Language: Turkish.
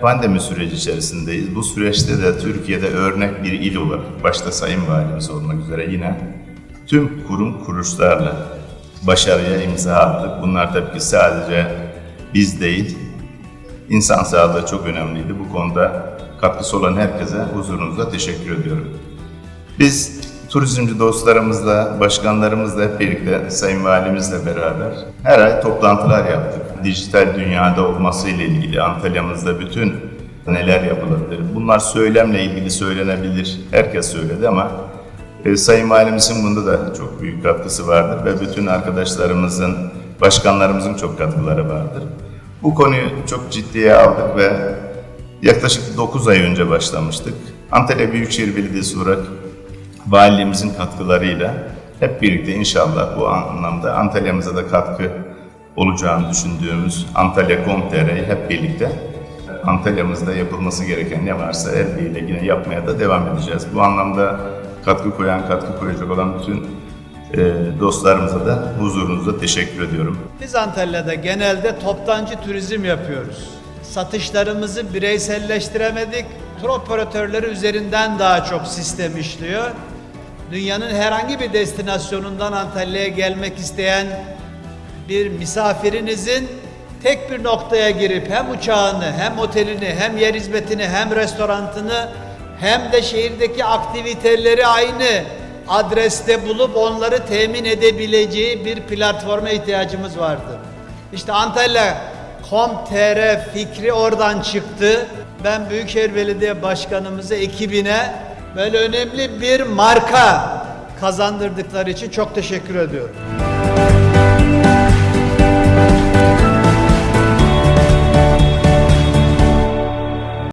pandemi süreci içerisindeyiz. Bu süreçte de Türkiye'de örnek bir il olarak, başta Sayın Valimiz olmak üzere yine tüm kurum kuruluşlarla başarıya imza attık. Bunlar tabii ki sadece biz değil, insan sağlığı çok önemliydi. Bu konuda katkısı olan herkese huzurunuzda teşekkür ediyorum. Biz turizmci dostlarımızla, başkanlarımızla birlikte Sayın Valimizle beraber her ay toplantılar yaptık. Dijital dünyada olması ile ilgili Antalya'mızda bütün neler yapılabilir? Bunlar söylemle ilgili söylenebilir. Herkes söyledi ama e, Sayın Valimizin bunda da çok büyük katkısı vardır ve bütün arkadaşlarımızın, başkanlarımızın çok katkıları vardır. Bu konuyu çok ciddiye aldık ve yaklaşık 9 ay önce başlamıştık. Antalya Büyükşehir Belediyesi olarak valiliğimizin katkılarıyla hep birlikte inşallah bu anlamda Antalya'mıza da katkı olacağını düşündüğümüz Antalya.com.tr'yi hep birlikte Antalya'mızda yapılması gereken ne varsa el birliğiyle yine yapmaya da devam edeceğiz. Bu anlamda katkı koyan, katkı koyacak olan bütün e, dostlarımıza da huzurunuzda teşekkür ediyorum. Biz Antalya'da genelde toptancı turizm yapıyoruz. Satışlarımızı bireyselleştiremedik. Tur operatörleri üzerinden daha çok sistem işliyor. Dünyanın herhangi bir destinasyonundan Antalya'ya gelmek isteyen bir misafirinizin tek bir noktaya girip hem uçağını, hem otelini, hem yer hizmetini, hem restorantını hem de şehirdeki aktiviteleri aynı adreste bulup onları temin edebileceği bir platforma ihtiyacımız vardı. İşte Antalya Com.tr fikri oradan çıktı. Ben Büyükşehir Belediye Başkanımıza, ekibine böyle önemli bir marka kazandırdıkları için çok teşekkür ediyorum.